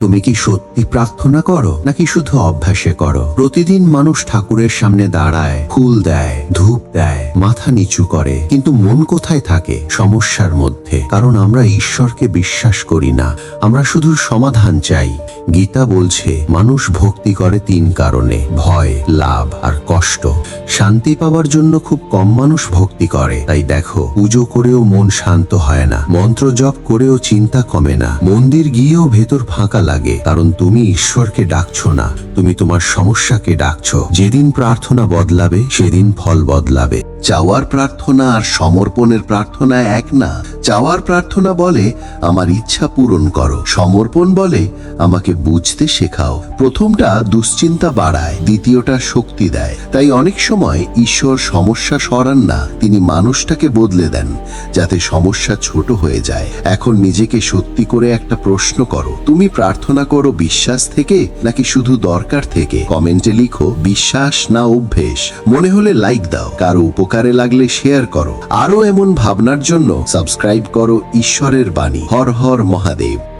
তুমি কি সত্যি প্রার্থনা করো, নাকি শুধু অভ্যাসে করো? প্রতিদিন মানুষ ঠাকুরের সামনে দাঁড়ায়, ফুল দেয়, ধূপ দেয়, মাথা নিচু করে। কিন্তু মন কোথায় থাকে? সমস্যার মধ্যে। কারণ আমরা ঈশ্বরকে বিশ্বাস করি না। আমরা শুধু সমাধান চাই। গীতা বলছে, মানুষ ভক্তি করে তিন কারণে। ভয়, লাভ আর কষ্ট। শান্তি পাওয়ার জন্য খুব কম মানুষ ভক্তি করে। তাই দেখো, পুজো করেও মন শান্ত হয় না। মন্ত্র জপ করেও চিন্তা কমে না। মন্দির গিয়েও ভেতর ফাঁকা লাগে, কারণ তুমি ঈশ্বরকে ডাকছ না। তুমি তোমার সমস্যাকে ডাকছ। যেদিন প্রার্থনা বদলাবে, সেদিন ফল বদলাবে। চাওয়ার প্রার্থনা আর সমর্পণের প্রার্থনা এক না। চাওয়ার প্রার্থনা বলে, আমার ইচ্ছা পূরণ করো। সমর্পণ বলে, আমাকে বুঝতে শেখাও। প্রথমটা দুশ্চিন্তা বাড়ায়, দ্বিতীয়টা শক্তি দেয়। তাই অনেক সময় ঈশ্বর সমস্যা সরান না, তিনি মানুষটাকে বদলে দেন, যাতে সমস্যা ছোট হয়ে যায়। এখন নিজেকে সত্যি করে একটা প্রশ্ন করো, তুমি প্রার্থনা করো বিশ্বাস থেকে, নাকি শুধু দরকার থেকে? কমেন্টে লিখো, বিশ্বাস না অভ্যেস। মনে হলে লাইক দাও, কারও উপকারে লাগলে শেয়ার করো। আরও এমন ভাবনার জন্য সাবস্ক্রাইব করো ঈশ্বরের বাণী। হর হর মহাদেব।